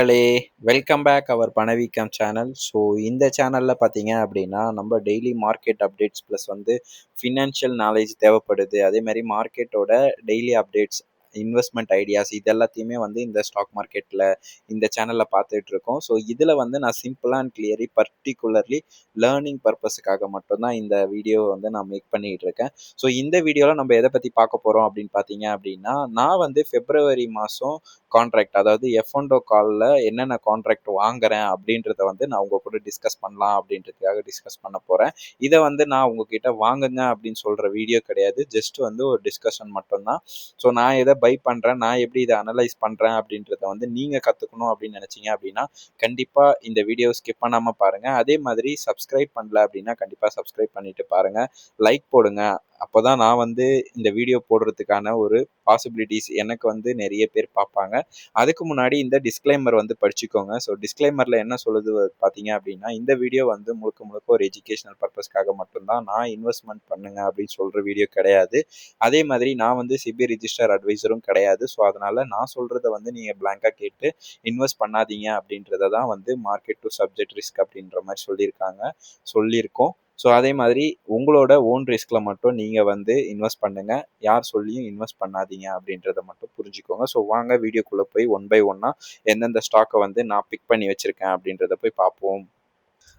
மக்களே welcome back அவர் பணவீக்கம் channel so இந்த சேனலில் பார்த்தீங்க அப்படின்னா நம்ம டெய்லி மார்க்கெட் அப்டேட்ஸ் ப்ளஸ் வந்து ஃபினான்ஷியல் நாலேஜ் தேவைப்படுது. அதே மாதிரி மார்க்கெட்டோட டெய்லி அப்டேட்ஸ் இன்வெஸ்ட்மெண்ட் ஐடியாஸ் இது எல்லாத்தையுமே வந்து இந்த ஸ்டாக் மார்க்கெட்டில் இந்த சேனலில் பார்த்துட்டு இருக்கோம் ஸோ இதில் வந்து நான் சிம்பிளாக அண்ட் கிளியரி பர்டிகுலர்லி லேர்னிங் பர்பஸுக்காக மட்டும்தான் இந்த வீடியோவை வந்து நான் மேக் பண்ணிகிட்டு இருக்கேன் ஸோ இந்த வீடியோவில் நம்ம எதை பற்றி பார்க்க போகிறோம் அப்படின்னு பார்த்தீங்க அப்படின்னா நான் வந்து பிப்ரவரி மாதம் கான்ட்ராக்ட் அதாவது எஃப்ஒன்டோ காலில் என்னென்ன கான்ட்ராக்ட் வாங்குறேன் அப்படின்றத வந்து நான் உங்கள் கூட டிஸ்கஸ் பண்ணலாம் அப்படின்றதுக்காக டிஸ்கஸ் பண்ண போகிறேன் இதை வந்து நான் உங்ககிட்ட வாங்குங்க அப்படின்னு சொல்கிற வீடியோ கிடையாது. ஜஸ்ட் வந்து ஒரு டிஸ்கஷன் மட்டும்தான். ஸோ நான் எதை பை பண்ணுறேன் நான் எப்படி இதை அனலைஸ் பண்ணுறேன் அப்படின்றத வந்து நீங்கள் கற்றுக்கணும் அப்படின்னு நினச்சிங்க அப்படின்னா கண்டிப்பாக இந்த வீடியோ ஸ்கிப் பண்ணாமல் பாருங்கள் அதே மாதிரி சப்ஸ்கிரைப் பண்ணல அப்படின்னா கண்டிப்பாக சப்ஸ்கிரைப் பண்ணிவிட்டு பாருங்கள் லைக் போடுங்க. அப்போ தான் நான் வந்து இந்த வீடியோ போடுறதுக்கான ஒரு பாசிபிலிட்டிஸ் எனக்கு வந்து நிறைய பேர் பார்ப்பாங்க. அதுக்கு முன்னாடி இந்த டிஸ்க்ளைமர் வந்து படிச்சுக்கோங்க. ஸோ டிஸ்க்ளைமரில் என்ன சொல்லுது பார்த்தீங்க அப்படின்னா இந்த வீடியோ வந்து முழுக்க முழுக்க ஒரு எஜுகேஷனல் பர்பஸ்க்காக மட்டும்தான் நான் இன்வெஸ்ட்மெண்ட் பண்ணுங்க அப்படின்னு சொல்கிற வீடியோ கிடையாது. அதே மாதிரி நான் வந்து சிபி ரிஜிஸ்டர் அட்வைசரும் கிடையாது. ஸோ அதனால் நான் சொல்கிறத வந்து நீங்கள் பிளாங்காக கேட்டு இன்வெஸ்ட் பண்ணாதீங்க அப்படின்றத தான் வந்து மார்க்கெட் டு சப்ஜெக்ட் ரிஸ்க் அப்படின்ற மாதிரி சொல்லியிருக்காங்க. சொல்லியிருக்கோம். ஸோ அதே மாதிரி உங்களோட ஓன் ரிஸ்கில் மட்டும் நீங்கள் வந்து இன்வெஸ்ட் பண்ணுங்கள் யார் சொல்லியும் இன்வெஸ்ட் பண்ணாதீங்க அப்படின்றத மட்டும் புரிஞ்சுக்கோங்க. ஸோ வாங்க வீடியோக்குள்ளே போய் ஒன் பை ஒன்னாக எந்தெந்த ஸ்டாக்கை வந்து நான் பிக் பண்ணி வச்சுருக்கேன் அப்படின்றத போய் பார்ப்போம்.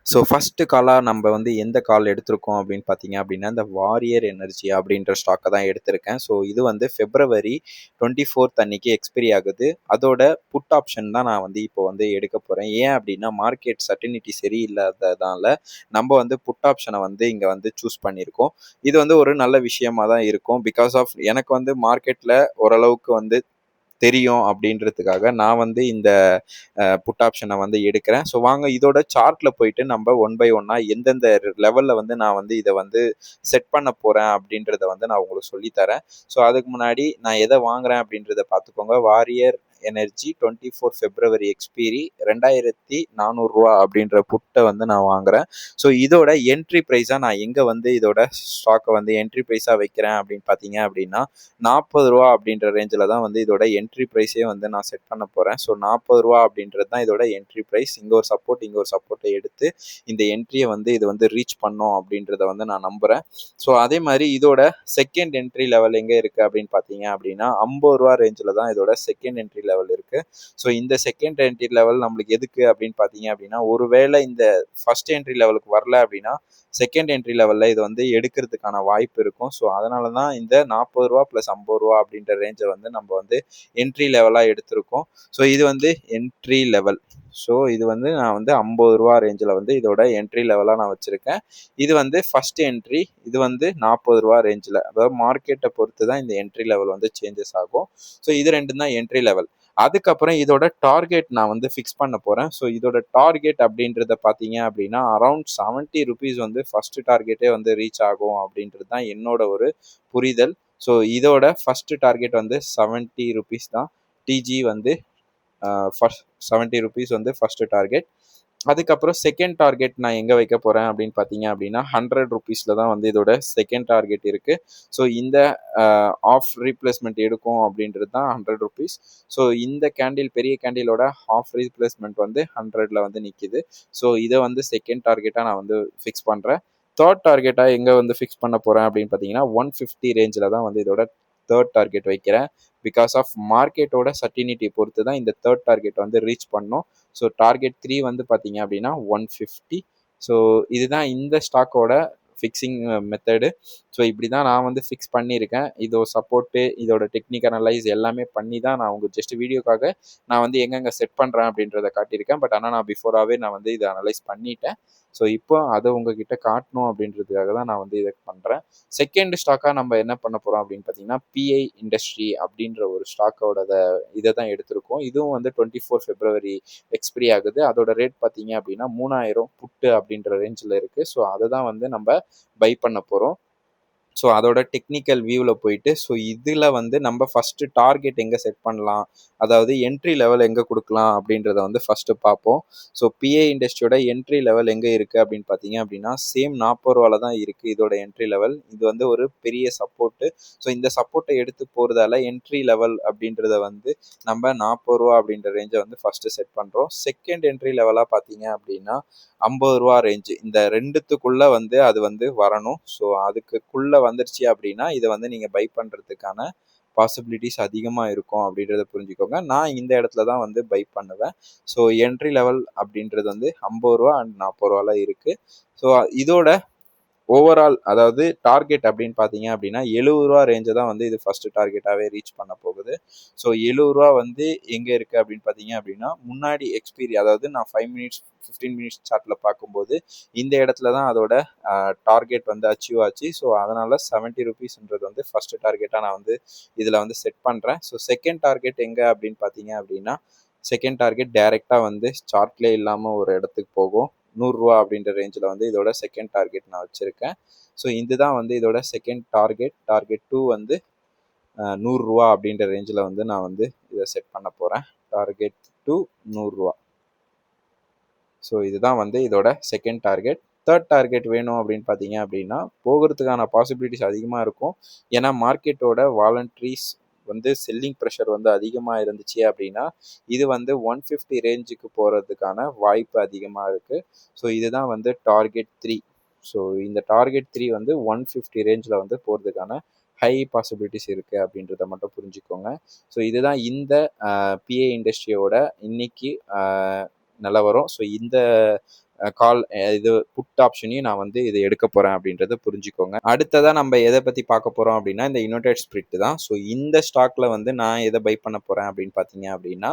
ஸோ ஃபஸ்ட்டு காலாக நம்ம வந்து எந்த கால் எடுத்திருக்கோம் அப்படின்னு பார்த்தீங்க அப்படின்னா இந்த வாரியர் எனர்ஜி அப்படின்ற ஸ்டாக்கை தான் எடுத்திருக்கேன். ஸோ இது வந்து ஃபெப்ரவரி டுவெண்ட்டி ஃபோர்த் அன்னைக்கு எக்ஸ்பிரி ஆகுது. அதோட புட் ஆப்ஷன் தான் நான் வந்து இப்போ வந்து எடுக்க போகிறேன் ஏன் அப்படின்னா மார்க்கெட் சர்டினிட்டி சரியில்லாததால நம்ம வந்து புட் ஆப்ஷனை வந்து இங்கே வந்து சூஸ் பண்ணியிருக்கோம். இது வந்து ஒரு நல்ல விஷயமா தான் இருக்கும். பிகாஸ் ஆஃப் எனக்கு வந்து மார்க்கெட்டில் ஓரளவுக்கு வந்து தெரியும் அப்படின்றதுக்காக நான் வந்து இந்த புட் ஆப்ஷனை வந்து எடுக்கிறேன். ஸோ வாங்க இதோட சார்ட்டில் போயிட்டு நம்ம ஒன் பை ஒன்னாக எந்தெந்த லெவலில் வந்து நான் வந்து இதை வந்து செட் பண்ண போகிறேன் அப்படின்றத வந்து நான் உங்களுக்கு சொல்லித்தரேன். ஸோ அதுக்கு முன்னாடி நான் எதை வாங்குறேன் அப்படின்றத பார்த்துக்கோங்க. Waaree energy twenty four February expiry ரெண்டாயிரத்தி நானூறுரூவா அப்படின்ற புட்டை வந்து நான் வாங்குறேன். ஸோ இதோட என்ட்ரி ப்ரைஸாக நான் எங்கே வந்து இதோட ஸ்டாக்கை வந்து என்ட்ரி ப்ரைஸாக வைக்கிறேன் அப்படின்னு பார்த்தீங்க அப்படின்னா நாற்பது ரூபா அப்படின்ற ரேஞ்சில் தான் வந்து இதோட என்ட்ரி ப்ரைஸே வந்து நான் செட் பண்ண போகிறேன் ஸோ நாற்பது ரூபா அப்படின்றது தான் இதோட என்ட்ரி ப்ரைஸ் இங்கே ஒரு சப்போர்ட் இங்கே ஒரு சப்போர்ட்டை எடுத்து இந்த என்ட்ரியை வந்து இது வந்து ரீச் பண்ணோம் அப்படின்றத வந்து நான் நம்புகிறேன் ஸோ அதே மாதிரி இதோட செகண்ட் என்ட்ரி லெவல் எங்கே இருக்குது அப்படின்னு பார்த்தீங்க அப்படின்னா ஐம்பது ரூபா ரேஞ்சில் தான் இதோட செகண்ட் என்ட்ரி லெவல் இருக்குது ஸோ இந்த செகண்ட் என்ட்ரி லெவல் நம்மளுக்கு எதுக்கு அப்படின்னு பார்த்தீங்க அப்படின்னா ஒருவேளை இந்த ஃபர்ஸ்ட் என்ட்ரி லெவலுக்கு வரல அப்படின்னா செகண்ட் என்ட்ரி லெவலில் இது வந்து எடுக்கிறதுக்கான வாய்ப்பு இருக்கும். ஸோ அதனால தான் இந்த நாற்பது ரூபா ப்ளஸ் ஐம்பது ரூபா அப்படின்ற ரேஞ்சை வந்து நம்ம வந்து என்ட்ரி லெவலாக எடுத்திருக்கோம். ஸோ இது வந்து என்ட்ரி லெவல் ஸோ இது வந்து நான் வந்து ஐம்பது ரூபா ரேஞ்சில் வந்து இதோட என்ட்ரி லெவலாக நான் வச்சுருக்கேன். இது வந்து ஃபஸ்ட் என்ட்ரி இது வந்து நாற்பது ரூபா ரேஞ்சில் அதாவது மார்க்கெட்டை பொறுத்து தான் இந்த என்ட்ரி லெவல் வந்து சேஞ்சஸ் ஆகும். ஸோ இது ரெண்டும் தான் என்ட்ரி லெவல் அதுக்கப்புறம் இதோட டார்கெட் நான் வந்து ஃபிக்ஸ் பண்ண போகிறேன் ஸோ இதோட டார்கெட் அப்படின்றத பார்த்தீங்க அப்படின்னா அரவுண்ட் செவன்ட்டி ருபீஸ் வந்து ஃபஸ்ட்டு டார்கெட்டே வந்து ரீச் ஆகும் அப்படின்றது தான் என்னோட ஒரு புரிதல். ஸோ இதோட ஃபஸ்ட்டு டார்கெட் வந்து செவன்ட்டி ருபீஸ் தான். டிஜி வந்து ஃபஸ்ட் செவன்ட்டி ருபீஸ் வந்து ஃபஸ்ட்டு டார்கெட் அதுக்கப்புறம் செகண்ட் டார்கெட் நான் எங்கே வைக்க போகிறேன் அப்படின்னு பார்த்தீங்க அப்படின்னா ஹண்ட்ரட் ருபீஸில் தான் வந்து இதோட செகண்ட் டார்கெட் இருக்குது ஸோ இந்த ஆஃப் ரீப்ளேஸ்மெண்ட் எடுக்கும் அப்படின்றது தான் ஹண்ட்ரட் ருபீஸ் ஸோ இந்த கேண்டில் பெரிய கேண்டிலோட ஆஃப் ரீப்ளேஸ்மெண்ட் வந்து ஹண்ட்ரடில் வந்து நிற்கிது ஸோ இதை வந்து செகண்ட் டார்கெட்டாக நான் வந்து ஃபிக்ஸ் பண்ணுறேன் தேர்ட் டார்கெட்டாக எங்கே வந்து ஃபிக்ஸ் பண்ண போகிறேன் அப்படின்னு பார்த்தீங்கன்னா ஒன் ஃபிஃப்டி ரேஞ்சில் தான் வந்து இதோட தேர்ட் டார்கெட் வைக்கிறேன். பிகாஸ் ஆஃப் மார்க்கெட்டோட சர்டினிட்டி பொறுத்து தான் இந்த தேர்ட் டார்கெட் வந்து ரீச் பண்ணோம். ஸோ டார்கெட் த்ரீ வந்து பார்த்தீங்க அப்படின்னா ஒன் ஃபிஃப்டி ஸோ இதுதான் இந்த ஸ்டாக்கோட ஃபிக்ஸிங் மெத்தடு ஸோ இப்படி தான் நான் வந்து ஃபிக்ஸ் பண்ணியிருக்கேன். இதோ சப்போர்ட்டு இதோட டெக்னிக் அனலைஸ் எல்லாமே பண்ணி தான் நான் உங்களுக்கு ஜஸ்ட் வீடியோக்காக நான் வந்து எங்கெங்கே செட் பண்ணுறேன் அப்படின்றத காட்டியிருக்கேன். பட் ஆனால் நான் பிஃபோராகவே நான் வந்து இதை அனலைஸ் பண்ணிட்டேன். ஸோ இப்போ அதை உங்ககிட்ட காட்டணும் அப்படின்றதுக்காக தான் நான் வந்து இதை பண்ணுறேன் செகண்ட் ஸ்டாக்காக நம்ம என்ன பண்ண போகிறோம் அப்படின்னு பார்த்தீங்கன்னா பிஐ இண்டஸ்ட்ரி அப்படின்ற ஒரு ஸ்டாக்கோட இதை தான் எடுத்திருக்கோம். இதுவும் வந்து டுவெண்ட்டி ஃபோர் ஃபெப்ரவரி எக்ஸ்பிரி ஆகுது. அதோட ரேட் பார்த்தீங்க அப்படின்னா மூணாயிரம் புட்டு அப்படின்ற ரேஞ்சில் இருக்குது ஸோ அதை தான் வந்து நம்ம பை பண்ண போகிறோம் ஸோ அதோட டெக்னிக்கல் வியூவில் போயிட்டு ஸோ இதில் வந்து நம்ம ஃபஸ்ட்டு டார்கெட் எங்கே செட் பண்ணலாம்? அதாவது என்ட்ரி லெவல் எங்கே கொடுக்கலாம்? அப்படின்றத வந்து ஃபஸ்ட்டு பார்ப்போம். ஸோ பிஏ இண்டஸ்ட்ரியோட என்ட்ரி லெவல் எங்கே இருக்குது அப்படின்னு பார்த்தீங்க அப்படின்னா சேம் நாற்பது ரூபாவில் தான் இருக்குது இதோட என்ட்ரி லெவல் இது வந்து ஒரு பெரிய சப்போர்ட்டு ஸோ இந்த சப்போர்ட்டை எடுத்து போகிறதால என்ட்ரி லெவல் அப்படின்றத வந்து நம்ம நாற்பது ரூபா அப்படின்ற ரேஞ்சை வந்து ஃபஸ்ட்டு செட் பண்ணுறோம் செகண்ட் என்ட்ரி லெவலாக பார்த்தீங்க அப்படின்னா ஐம்பது ரூபா ரேஞ்சு இந்த ரெண்டுத்துக்குள்ளே வந்து அது வந்து வரணும். ஸோ அதுக்குள்ளே வந்துருச்சு அப்படின்னா இதை வந்து நீங்கள் பை பண்ணுறதுக்கான பாசிபிலிட்டிஸ் அதிகமாக இருக்கும் அப்படின்றத புரிஞ்சுக்கோங்க. நான் இந்த இடத்துல தான் வந்து பை பண்ணுவேன். ஸோ என்ட்ரி லெவல் அப்படின்றது வந்து ஐம்பது ரூபா அண்ட் நாற்பது ரூபாலாம் இருக்குது ஸோ இதோட ஓவரால் அதாவது டார்கெட் அப்படின்னு பார்த்தீங்க அப்படின்னா எழுபது ரூபா ரேஞ்சை தான் வந்து இது ஃபர்ஸ்ட் டார்கெட்டாகவே ரீச் பண்ண போகுது. ஸோ எழுபது ரூபா வந்து எங்கே இருக்குது அப்படின்னு பார்த்தீங்க அப்படின்னா முன்னாடி எக்ஸ்பீரி அதாவது நான் ஃபைவ் மினிட்ஸ் ஃபிஃப்டீன் மினிட்ஸ் சார்ட்டில் பார்க்கும்போது இந்த இடத்துல தான் அதோட டார்கெட் வந்து அச்சீவ் ஆச்சு. ஸோ அதனால் செவன்ட்டி ருபீஸ்ன்றது வந்து ஃபஸ்ட்டு டார்கெட்டாக நான் வந்து இதில் வந்து செட் பண்ணுறேன் ஸோ செகண்ட் டார்கெட் எங்கே அப்படின்னு பார்த்தீங்க அப்படின்னா செகண்ட் டார்கெட் டைரெக்டாக வந்து சார்ட்லேயே இல்லாமல் ஒரு இடத்துக்கு போகும். நூறுரூவா அப்படின்ற ரேஞ்சில் வந்து இதோட செகண்ட் டார்கெட் நான் வச்சுருக்கேன். ஸோ இதுதான் வந்து இதோட செகண்ட் டார்கெட் டார்கெட் டூ வந்து நூறுரூவா அப்படின்ற ரேஞ்சில் வந்து நான் வந்து இதை செட் பண்ண போகிறேன் டார்கெட் டூ நூறுரூவா. ஸோ இதுதான் வந்து இதோட செகண்ட் டார்கெட் தேர்ட் டார்கெட் வேணும் அப்படின்னு பார்த்தீங்க அப்படின்னா போகிறதுக்கான பாசிபிலிட்டிஸ் அதிகமாக இருக்கும். ஏன்னா மார்க்கெட்டோட வாலண்ட்ரிஸ் வந்து செல்லிங் ப்ரெஷர் வந்து அதிகமாக இருந்துச்சு அப்படின்னா இது வந்து ஒன் ஃபிஃப்டி ரேஞ்சுக்கு போகிறதுக்கான வாய்ப்பு அதிகமாக இருக்குது ஸோ இதுதான் வந்து டார்கெட் த்ரீ ஸோ இந்த டார்கெட் த்ரீ வந்து ஒன் ஃபிஃப்டி ரேஞ்சில் வந்து போகிறதுக்கான ஹை பாசிபிலிட்டிஸ் இருக்குது அப்படின்றத மட்டும் புரிஞ்சுக்கோங்க. ஸோ இதுதான் இந்த பிஏ இண்டஸ்ட்ரியோட இன்னைக்கு நிலவரம். ஸோ இந்த கால் இது புட் ஆப்ஷனையும் நான் வந்து இது எடுக்க போகிறேன் அப்படின்றத புரிஞ்சுக்கோங்க. அடுத்ததாக நம்ம எதை பற்றி பார்க்க போகிறோம் அப்படின்னா இந்த யுனைடெட் ஸ்பிரிட் தான். ஸோ இந்த ஸ்டாக்ல வந்து நான் எதை பை பண்ண போகிறேன் அப்படின்னு பார்த்தீங்க அப்படின்னா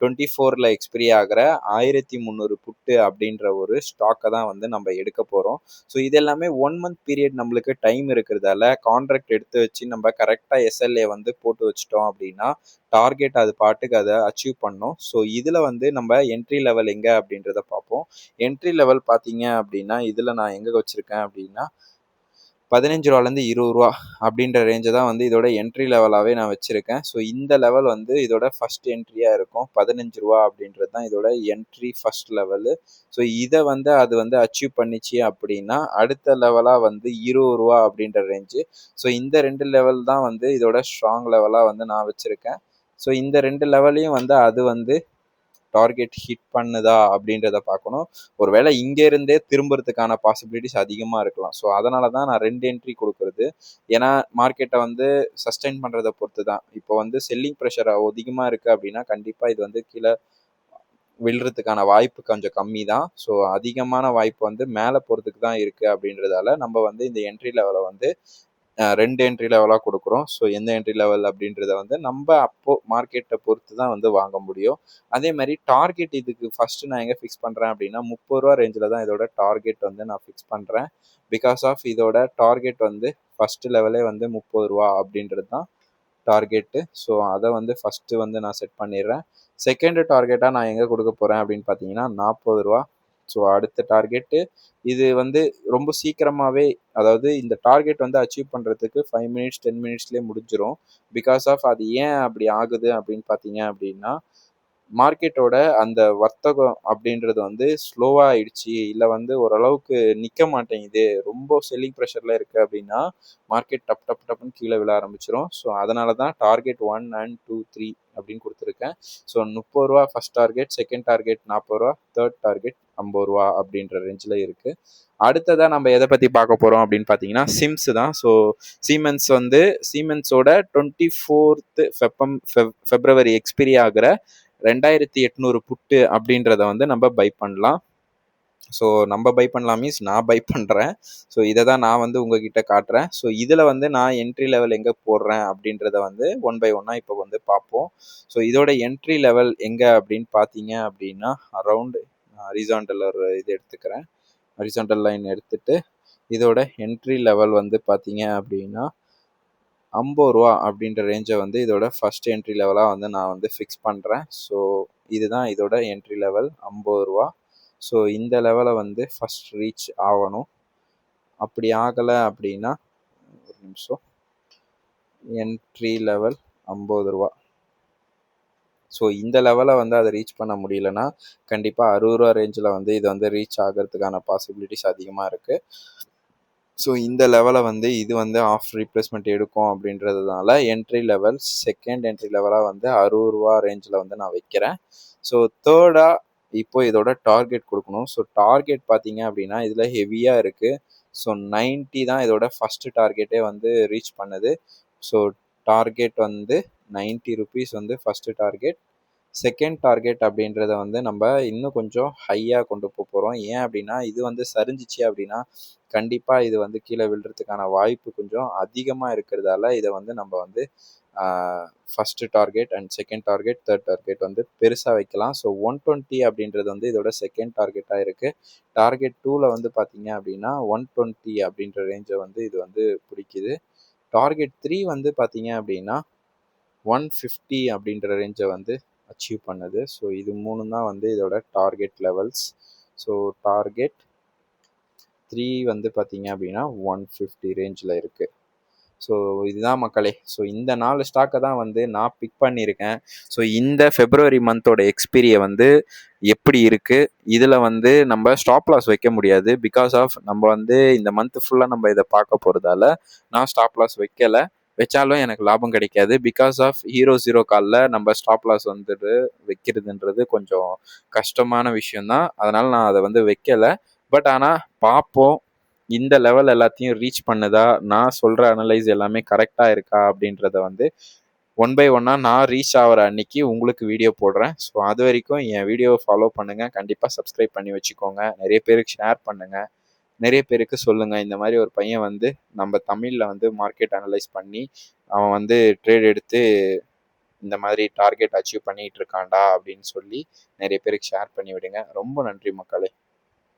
டுவெண்ட்டி ஃபோரில் எக்ஸ்பிரி ஆகிற ஆயிரத்தி முந்நூறு புட்டு அப்படின்ற ஒரு ஸ்டாக்கை தான் வந்து நம்ம எடுக்க போகிறோம் ஸோ இது எல்லாமே ஒன் மந்த் பீரியட் நம்மளுக்கு டைம் இருக்கிறதால கான்ட்ராக்ட் எடுத்து வச்சு நம்ம கரெக்டாக எஸ்எல்ஏ வந்து போட்டு வச்சிட்டோம் அப்படின்னா டார்கெட் அது பாட்டுக்கு அதை அச்சீவ் பண்ணும். ஸோ இதில் வந்து நம்ம என்ட்ரி லெவல் எங்கே அப்படின்றத பார்ப்போம். என்ட்ரி லெவல் பார்த்தீங்க அப்படின்னா இதில் நான் எங்கே வச்சுருக்கேன் அப்படின்னா பதினஞ்சு ரூபாலேருந்து இருபது ரூபா அப்படின்ற ரேஞ்சை தான் வந்து இதோட என்ட்ரி லெவலாகவே நான் வச்சுருக்கேன். ஸோ இந்த லெவல் வந்து இதோட ஃபஸ்ட் என்ட்ரியாக இருக்கும். பதினஞ்சு ரூபா அப்படின்றது தான் இதோட என்ட்ரி ஃபஸ்ட் லெவலு ஸோ இதை வந்து அது வந்து அச்சீவ் பண்ணிச்சு அப்படின்னா அடுத்த லெவலாக வந்து இருபது ரூபா அப்படின்ற ரேஞ்சு ஸோ இந்த ரெண்டு லெவல் தான் வந்து இதோட ஸ்ட்ராங் லெவலாக வந்து நான் வச்சுருக்கேன். ஸோ இந்த ரெண்டு லெவலையும் வந்து அது வந்து டார்கெட் ஹிட் பண்ணுதா அப்படின்றத பார்க்கணும். ஒருவேளை இங்கேருந்தே திரும்புறதுக்கான பாசிபிலிட்டிஸ் அதிகமாக இருக்கலாம். ஸோ அதனால தான் நான் ரெண்டு என்ட்ரி கொடுக்குறது. ஏன்னா மார்க்கெட்டை வந்து சஸ்டைன் பண்ணுறதை பொறுத்து தான். இப்போ வந்து செல்லிங் ப்ரெஷர் அதிகமாக இருக்குது அப்படின்னா கண்டிப்பாக இது வந்து கீழே விழுறதுக்கான வாய்ப்பு கொஞ்சம் கம்மி தான். ஸோ அதிகமான வாய்ப்பு வந்து மேலே போகிறதுக்கு தான் இருக்குது அப்படின்றதால நம்ம வந்து இந்த என்ட்ரி லெவலை வந்து ரெண்டு என்ட்ரி லெவலாக கொடுக்குறோம். ஸோ எந்த என்ட்ரி லெவல் அப்படின்றத வந்து நம்ம அப்போது மார்க்கெட்டை பொறுத்து தான் வந்து வாங்க முடியும். அதே மாதிரி டார்கெட் இதுக்கு ஃபஸ்ட்டு நான் எங்கே ஃபிக்ஸ் பண்ணுறேன் அப்படின்னா முப்பது ரூபா ரேஞ்சில் தான் இதோட டார்கெட் வந்து நான் ஃபிக்ஸ் பண்ணுறேன் பிகாஸ் ஆஃப் இதோட டார்கெட் வந்து ஃபஸ்ட்டு லெவலே வந்து முப்பது ரூபா அப்படின்றது தான் டார்கெட்டு ஸோ அதை வந்து ஃபஸ்ட்டு வந்து நான் செட் பண்ணிடுறேன். செகண்ட் டார்கெட்டாக நான் எங்கே கொடுக்க போகிறேன் அப்படின்னு பார்த்தீங்கன்னா நாற்பது ரூபா ஸோ அடுத்த டார்கெட்டு இது வந்து ரொம்ப சீக்கிரமாகவே அதாவது இந்த டார்கெட் வந்து அச்சீவ் பண்ணுறதுக்கு ஃபைவ் மினிட்ஸ் டென் மினிட்ஸ்லேயே முடிஞ்சிடும் பிகாஸ் ஆஃப் அது ஏன் அப்படி ஆகுது அப்படின்னு பார்த்தீங்க அப்படின்னா மார்க்கெட்டோட அந்த வர்த்தகம் அப்படின்றது வந்து ஸ்லோவாக ஆயிடுச்சு. இல்லை வந்து ஓரளவுக்கு நிற்க மாட்டேங்குது. ரொம்ப செல்லிங் ப்ரெஷரில் இருக்குது அப்படின்னா மார்க்கெட் டப் டப் டப்னு கீழே விழ ஆரம்பிச்சிடும் ஸோ அதனால தான் target one and two three அப்படின்னு கொடுத்துருக்கேன். ஸோ முப்பது ரூபா ஃபஸ்ட் டார்கெட் செகண்ட் டார்கெட் நாற்பது ரூபா தேர்ட் டார்கெட் ஐம்பது ரூபா அப்படின்ற ரேஞ்சில் இருக்குது அடுத்ததாக நம்ம எதை பற்றி பார்க்க போகிறோம் அப்படின்னு பார்த்தீங்கன்னா சிம்ஸ் தான். ஸோ சீமென்ஸ் வந்து சீமென்ஸோட டுவெண்ட்டி ஃபோர்த்து ஃபெப்பம் ஃபெப்ரவரி எக்ஸ்பிரி ஆகிற ரெண்டாயிரத்தி எட்நூறு புட்டு அப்படின்றத வந்து நம்ம பை பண்ணலாம். ஸோ நம்ம பை பண்ணலாம் மீன்ஸ் நான் பை பண்ணுறேன் ஸோ இதை தான் நான் வந்து உங்ககிட்ட காட்டுறேன். ஸோ இதில் வந்து நான் என்ட்ரி லெவல் எங்கே போடுறேன் அப்படின்றத வந்து ஒன் பை ஒன்னாக இப்போ வந்து பார்ப்போம். ஸோ இதோட என்ட்ரி லெவல் எங்கே அப்படின்னு பார்த்தீங்க அப்படின்னா அரவுண்டு ஹரிசாண்டல் ஒரு இது எடுத்துக்கிறேன். ஹரிசாண்டல் லைன் எடுத்துட்டு இதோட என்ட்ரி லெவல் வந்து பார்த்தீங்க அப்படின்னா ஐம்பது ரூபா அப்படின்ற ரேஞ்சை வந்து இதோட ஃபஸ்ட் என்ட்ரி லெவலாக வந்து நான் வந்து ஃபிக்ஸ் பண்ணுறேன் ஸோ இதுதான் இதோட என்ட்ரி லெவல் ஐம்பது ரூபா. ஸோ இந்த லெவலை வந்து ஃபஸ்ட் ரீச் ஆகணும். அப்படி ஆகலை அப்படின்னா ஒரு நிமிஷம். என்ட்ரி லெவல் ஐம்பது ரூபா. ஸோ இந்த லெவலை வந்து அதை ரீச் பண்ண முடியலன்னா கண்டிப்பாக அறுபது ரூபா ரேஞ்சில் வந்து இது வந்து ரீச் ஆகிறதுக்கான பாசிபிலிட்டிஸ் அதிகமாக இருக்குது ஸோ இந்த லெவலை வந்து இது வந்து ஆஃப் ரீப்ளேஸ்மெண்ட் எடுக்கும் அப்படின்றதுனால என்ட்ரி லெவல் செகண்ட் என்ட்ரி லெவலாக வந்து அறுபது ரூபா ரேஞ்சில் வந்து நான் வைக்கிறேன். ஸோ தேர்டாக இப்போ இதோட டார்கெட் கொடுக்கணும். ஸோ டார்கெட் பார்த்தீங்க அப்படின்னா இதில் ஹெவியாக இருக்குது ஸோ நைன்ட்டி தான் இதோட ஃபஸ்ட்டு டார்கெட்டே வந்து ரீச் பண்ணுது. ஸோ டார்கெட் வந்து நைன்ட்டி ருபீஸ் வந்து ஃபஸ்ட்டு டார்கெட் செகண்ட் டார்கெட் அப்படின்றத வந்து நம்ம இன்னும் கொஞ்சம் ஹையாக கொண்டு போக போகிறோம் ஏன் அப்படின்னா இது வந்து சரிஞ்சிச்சு அப்படின்னா கண்டிப்பாக இது வந்து கீழே விழுறதுக்கான வாய்ப்பு கொஞ்சம் அதிகமாக இருக்கிறதால இதை வந்து நம்ம வந்து first target and second target third target வந்து பெருசாக வைக்கலாம். ஸோ ஒன் டுவெண்ட்டி அப்படின்றது வந்து இதோட செகண்ட் டார்கெட்டாக இருக்குது டார்கெட் டூவில் வந்து பார்த்தீங்க அப்படின்னா ஒன் டுவெண்ட்டி அப்படின்ற ரேஞ்சை வந்து இது வந்து பிடிக்குது. டார்கெட் த்ரீ வந்து பார்த்தீங்க அப்படின்னா ஒன் ஃபிஃப்டி அப்படின்ற ரேஞ்சை வந்து அச்சீவ் பண்ணுது. ஸோ இது மூணு தான் வந்து இதோட target levels so target three வந்து பார்த்தீங்க அப்படின்னா ஒன் ஃபிஃப்டி ரேஞ்சில் இருக்குது ஸோ இதுதான் மக்களே. ஸோ இந்த நாலு ஸ்டாக்கை தான் வந்து நான் பிக் பண்ணியிருக்கேன். ஸோ இந்த ஃபெப்ரவரி மந்தோட எக்ஸ்பீரியை வந்து எப்படி இருக்குது இதில் வந்து நம்ம ஸ்டாப் லாஸ் வைக்க முடியாது. பிகாஸ் ஆஃப் நம்ம வந்து இந்த மந்த் ஃபுல்லாக நம்ம இதை பார்க்க போகிறதால நான் ஸ்டாப் லாஸ் வைக்கலை. வச்சாலும் எனக்கு லாபம் கிடைக்காது. பிகாஸ் ஆஃப் ஹீரோ ஜீரோ காலில் நம்ம ஸ்டாப் லாஸ் வந்துட்டு வைக்கிறதுன்றது கொஞ்சம் கஷ்டமான விஷயம்தான். அதனால் நான் அதை வந்து வைக்கலை. பட் ஆனால் பார்ப்போம் இந்த லெவல் எல்லாத்தையும் ரீச் பண்ணுதா? நான் சொல்கிற அனலைஸ் எல்லாமே கரெக்டாக இருக்கா? அப்படின்றத வந்து ஒன் பை ஒன்னாக நான் ரீச் ஆகிற அன்னைக்கு உங்களுக்கு வீடியோ போடுறேன். ஸோ அது வரைக்கும் என் வீடியோவை ஃபாலோ பண்ணுங்கள் கண்டிப்பாக சப்ஸ்கிரைப் பண்ணி வச்சுக்கோங்க. நிறைய பேருக்கு ஷேர் பண்ணுங்கள் நிறைய பேருக்கு சொல்லுங்கள் இந்த மாதிரி ஒரு பையன் வந்து நம்ம தமிழில் வந்து மார்க்கெட் அனலைஸ் பண்ணி அவன் வந்து ட்ரேட் எடுத்து இந்த மாதிரி டார்கெட் அச்சீவ் பண்ணிகிட்டு இருக்கான்டா அப்படின்னு சொல்லி நிறைய பேருக்கு ஷேர் பண்ணி விடுங்க ரொம்ப நன்றி மக்களே.